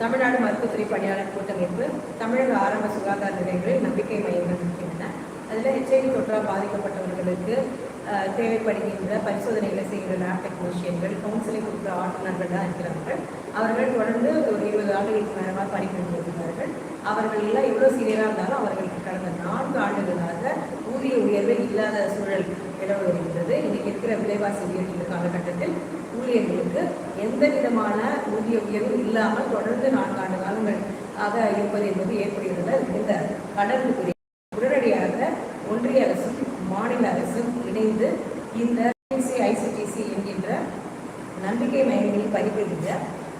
தமிழ்நாடு மருத்துவத்துறை பணியாளர் கூட்டமைப்பு தமிழக ஆரம்ப சுகாதார நிலையங்களில் நம்பிக்கை மையங்கள் இருக்கின்றன. அதில் ஹெச்ஐவி தொற்றால் பாதிக்கப்பட்டவர்களுக்கு தேவைப்படுகின்ற பரிசோதனைகளை செய்கிற லேப் டெக்னீஷியன்கள் கவுன்சிலிங் கொடுக்குற ஆளுநர்கள் தான் இருக்கிறார்கள். அவர்கள் தொடர்ந்து ஒரு இருபது ஆண்டுகளுக்கு மேலமாக பணிபுரிந்து வருகிறார்கள். அவர்கள் எல்லாம் எவ்வளோ சீரியராக இருந்தாலும் அவர்களுக்கு கடந்த நான்கு ஆண்டுகளாக ஊதிய உயர்வு இல்லாத சூழல் நிலவு வருகின்றது இன்றைக்கு இருக்கிற விலைவாசி உயர்வு காலகட்டத்தில் ஊழியர்களுக்கு எந்த விதமான ஊதிய உயர்வு இல்லாமல் தொடர்ந்து நான்காண்டு காலங்கள் ஆக இருப்பது என்பது ஏற்படுகிறது. இந்த கடனுக்குரிய உடனடியாக ஒன்றிய அரசும் மாநில அரசும் இணைந்து இந்த ஐசிடிசி என்கின்ற நம்பிக்கை மையங்களில் பதிப்பிடுகின்ற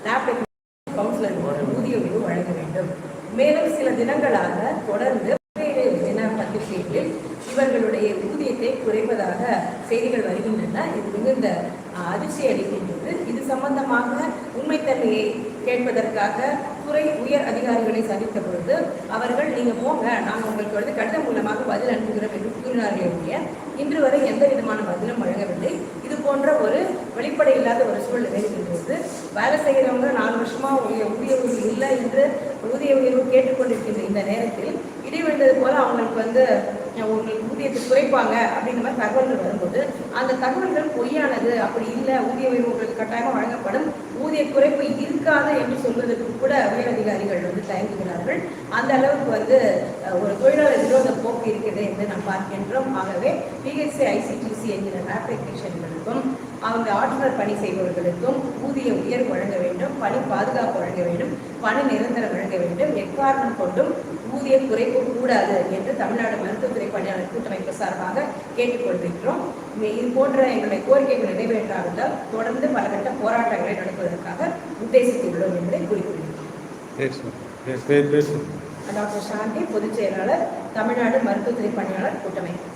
லேப்டாப் கவுன்சிலர்களுக்கு ஊதிய உயர்வு வழங்க வேண்டும். மேலும் சில தினங்களாக தொடர்ந்து ஊதியத்தை செய்திகள் வருகின்றன. இது மிகுந்த அதிர்ச்சி அளிக்கின்றது இது சம்பந்தமாக உண்மைத்தன்மையை கேட்பதற்காக துறை உயர் அதிகாரிகளை சந்தித்த பொழுது அவர்கள் நீங்க போங்க நாங்கள் உங்களுக்கு வந்து கடிதம் மூலமாக பதில் அனுப்புகிறோம் என்று கூறினார்களே ஒழிய இன்று வரை எந்த விதமான பதிலும் வழங்கவில்லை. இது போன்ற ஒரு வெளிப்படை இல்லாத ஒரு சூழல் இருக்கின்றது. வேலை செய்கிறவங்க நாலு வருஷமா ஊதிய ஊதிய உயர்வு இல்லை என்று ஊதிய உயர்வு கேட்டுக்கொண்டிருக்கின்ற இந்த நேரத்தில் இடி போல அவங்களுக்கு வந்து உங்களுக்கு குறைப்பாங்க அப்படின்ற மாதிரி தகவல்கள் வரும்போது அந்த தகவல்கள் பொய்யானது அப்படி இல்லை ஊதிய உயர்வு உங்களுக்கு கட்டாயமாக வழங்கப்படும். ஊதிய குறைப்பு இருக்காது என்று சொல்வதற்கு கூட உயர் அதிகாரிகள் வந்து தயங்குகிறார்கள். அந்த அளவுக்கு வந்து ஒரு தொழிலாளர் விரோத போக்கு இருக்கிறது என்று நாம் பார்க்கின்றோம். ஆகவே பிஹெச்சி ஐசிடிசி என்கிற அப்ளிகேஷன்களுக்கும் அவங்க ஆற்றுநர் பணி செய்பவர்களுக்கும் ஊதிய உயர்வு வழங்க வேண்டும் பணி பாதுகாப்பு வழங்க வேண்டும் பணி நிரந்தரம் வழங்க வேண்டும் எக்காரணம் கொண்டும் ஊதிய குறைப்பு கூடாது என்று தமிழ்நாடு மருத்துவத்துறை பணியாளர் கூட்டமைப்பு சார்பாக கேட்டுக்கொண்டிருக்கிறோம் இது போன்ற எங்களுடைய கோரிக்கைகள் நிறைவேற்றாவிட்டால் தொடர்ந்து பல கட்ட போராட்டங்களை நடத்துவதற்காக உத்தேசித்துள்ளோம் என்பதை குறிப்பிடுகிறோம் டாக்டர் சாந்தி பொதுச் செயலாளர் தமிழ்நாடு மருத்துவத்துறை பணியாளர் கூட்டமைப்பு.